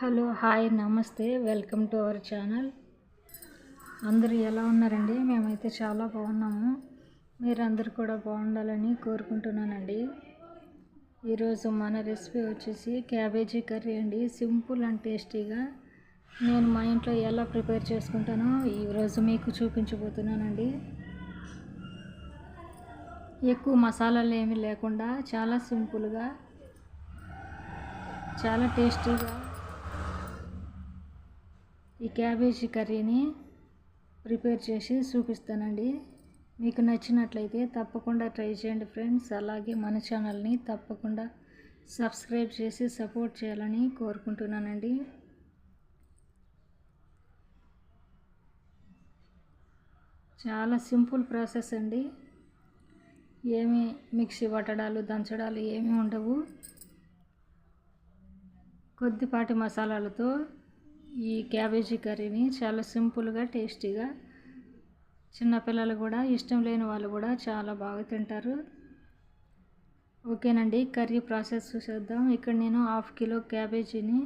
Hello hi నమస్తే welcome to our channel. అందరూ ఎలా ఉన్నారండి? మేమైతే చాలా బాగున్నాము. మీరందరూ కూడా బాగుండాలని కోరుకుంటున్నానండి. ఈరోజు మన రెసిపీ వచ్చేసి క్యాబేజీ కర్రీ అండి. సింపుల్ అండ్ టేస్టీగా నేను మా ఇంట్లో ఎలా ప్రిపేర్ చేసుకుంటానో ఈరోజు మీకు చూపించబోతున్నానండి. ఎక్కువ మసాలాలు ఏమీ లేకుండా చాలా సింపుల్గా చాలా టేస్టీగా ఈ క్యాబేజీ కర్రీని ప్రిపేర్ చేసి చూపిస్తానండి. మీకు నచ్చినట్లయితే తప్పకుండా ట్రై చేయండి ఫ్రెండ్స్. అలాగే మన ఛానల్ని తప్పకుండా సబ్స్క్రైబ్ చేసి సపోర్ట్ చేయాలని కోరుకుంటున్నానండి. చాలా సింపుల్ ప్రాసెస్ అండి. ఏమి మిక్సీ పట్టడాలు దంచడాలు ఏమీ ఉండవు. కొద్దిపాటి మసాలాలతో ఈ క్యాబేజీ కర్రీని చాలా సింపుల్గా టేస్టీగా చిన్నపిల్లలు కూడా ఇష్టం లేని వాళ్ళు కూడా చాలా బాగా తింటారు. ఓకేనండి కర్రీ ప్రాసెస్ చూసేద్దాం. ఇక్కడ నేను హాఫ్ కిలో క్యాబేజీని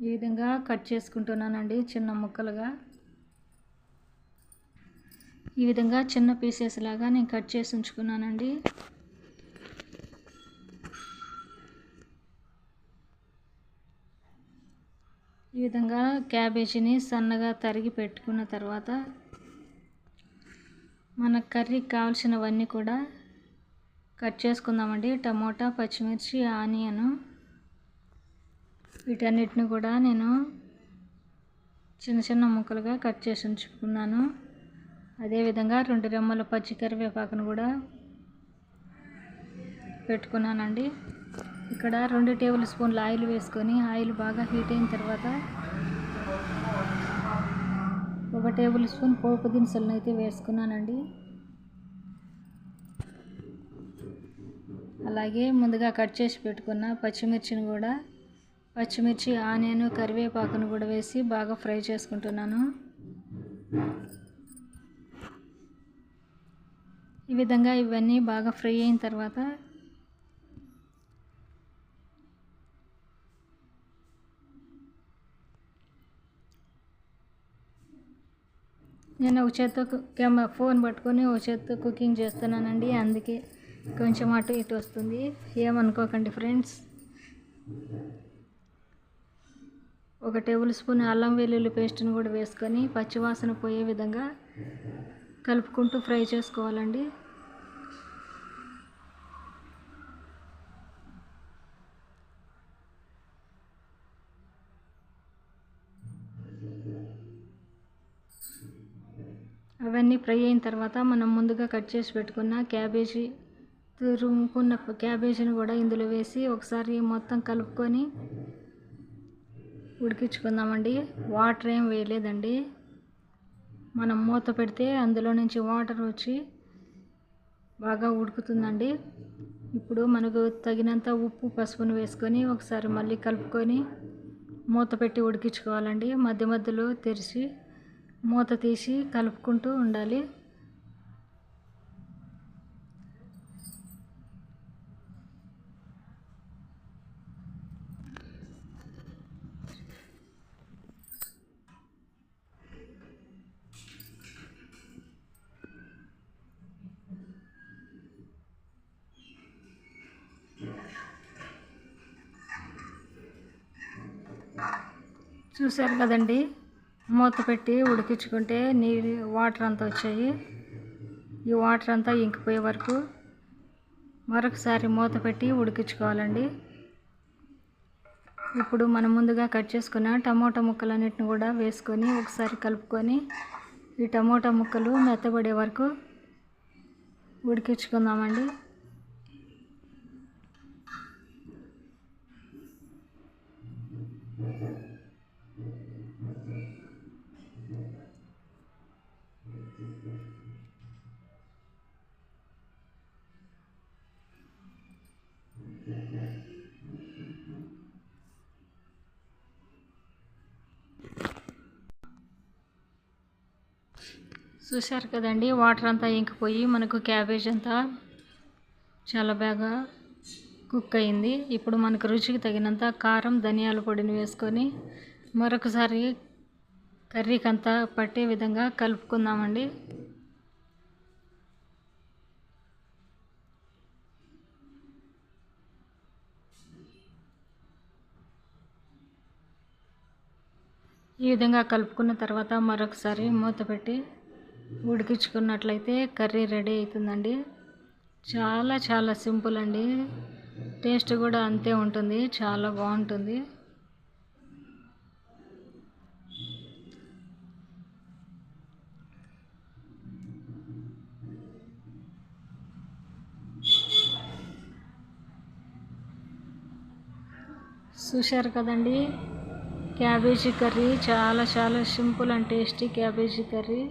ఈ విధంగా కట్ చేసుకుంటున్నానండి చిన్న ముక్కలుగా. ఈ విధంగా చిన్న పీసెస్ లాగా నేను కట్ చేసి ఉంచుకున్నానండి. ఈ విధంగా క్యాబేజీని సన్నగా తరిగి పెట్టుకున్న తర్వాత మన కర్రీకి కావాల్సినవన్నీ కూడా కట్ చేసుకుందామండి. టమోటా పచ్చిమిర్చి ఆనియన్ వీటన్నిటిని కూడా నేను చిన్న చిన్న ముక్కలుగా కట్ చేసి ఉంచుకున్నాను. అదేవిధంగా రెండు రెమ్మల పచ్చి కరివేపాకును కూడా పెట్టుకున్నానండి. ఇక్కడ రెండు టేబుల్ స్పూన్ల ఆయిల్ వేసుకొని ఆయిల్ బాగా హీట్ అయిన తర్వాత ఒక టేబుల్ స్పూన్ పోపు దినుసులను అయితే వేసుకున్నానండి. అలాగే ముందుగా కట్ చేసి పెట్టుకున్న పచ్చిమిర్చిని కూడా పచ్చిమిర్చి ఆనియన్ కరివేపాకును కూడా వేసి బాగా ఫ్రై చేసుకుంటున్నాను. ఈ విధంగా ఇవన్నీ బాగా ఫ్రై అయిన తర్వాత నేను ఒక చేత్తో కెమెరా ఫోన్ పట్టుకొని ఒక చేత్తో కుకింగ్ చేస్తున్నానండి. అందుకే కొంచెం అటు ఇటు వస్తుంది. ఏమనుకోకండి ఫ్రెండ్స్. ఒక టేబుల్ స్పూన్ అల్లం వెల్లుల్లి పేస్ట్ని కూడా వేసుకొని పచ్చివాసన పోయే విధంగా కలుపుకుంటూ ఫ్రై చేసుకోవాలండి. అవన్నీ ఫ్రై అయిన తర్వాత మనం ముందుగా కట్ చేసి పెట్టుకున్న క్యాబేజీ తురుముకున్న క్యాబేజీని కూడా ఇందులో వేసి ఒకసారి మొత్తం కలుపుకొని ఉడికించుకుందామండి. వాటర్ ఏం వేయలేదండి. మనం మూత పెడితే అందులో నుంచి వాటర్ వచ్చి బాగా ఉడుకుతుందండి. ఇప్పుడు మనకు తగినంత ఉప్పు పసుపును వేసుకొని ఒకసారి మళ్ళీ కలుపుకొని మూత పెట్టి ఉడికించుకోవాలండి. మధ్య మధ్యలో తెరిచి మూత తీసి కలుపుకుంటూ ఉండాలి. చూశారు కదండి? మూత పెట్టి ఉడికించుకుంటే నీళ్ళు వాటర్ అంతా వచ్చాయి. ఈ వాటర్ అంతా ఇంకిపోయే వరకు మరొకసారి మూత పెట్టి ఉడికించుకోవాలండి. ఇప్పుడు మనం ముందుగా కట్ చేసుకున్న టమోటా ముక్కలన్నిటిని కూడా వేసుకొని ఒకసారి కలుపుకొని ఈ టమోటా ముక్కలు మెత్తబడే వరకు ఉడికించుకుందామండి. చూశారు కదండి వాటర్ అంతా ఇంకిపోయి మనకు క్యాబేజ్ అంతా చాలా బాగా కుక్ అయింది. ఇప్పుడు మనకు రుచికి తగినంత కారం ధనియాల పొడిని వేసుకొని మరొకసారి కర్రీకి అంతా పట్టే విధంగా కలుపుకుందామండి. ఈ విధంగా కలుపుకున్న తర్వాత మరొకసారి మూత పెట్టి ఉడికించుకున్నట్లయితే కర్రీ రెడీ అవుతుందండి. చాలా చాలా సింపుల్ అండి. టేస్ట్ కూడా అంతే ఉంటుంది. చాలా బాగుంటుంది. చూశారు కదండి? క్యాబేజీ కర్రీ చాలా చాలా simple and tasty cabbage curry.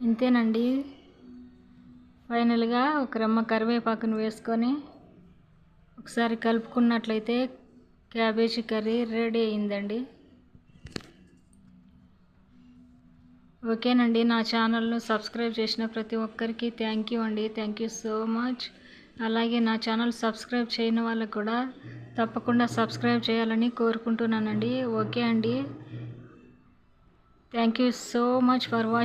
ఇంతేనండి. ఫైనల్గా ఒక రెమ్మ కరివేపాకును వేసుకొని ఒకసారి కలుపుకున్నట్లయితే క్యాబేజీ కర్రీ రెడీ అయిందండి ఓకేనండి నా ఛానల్ను సబ్స్క్రైబ్ చేసిన ప్రతి ఒక్కరికి థ్యాంక్ యూ అండి. Thank you so much. అలాగే నా ఛానల్ సబ్స్క్రైబ్ చేయని వాళ్ళకు కూడా తప్పకుండా సబ్స్క్రైబ్ చేయాలని కోరుకుంటున్నానండి. ఓకే అండి. Thank you so much for watching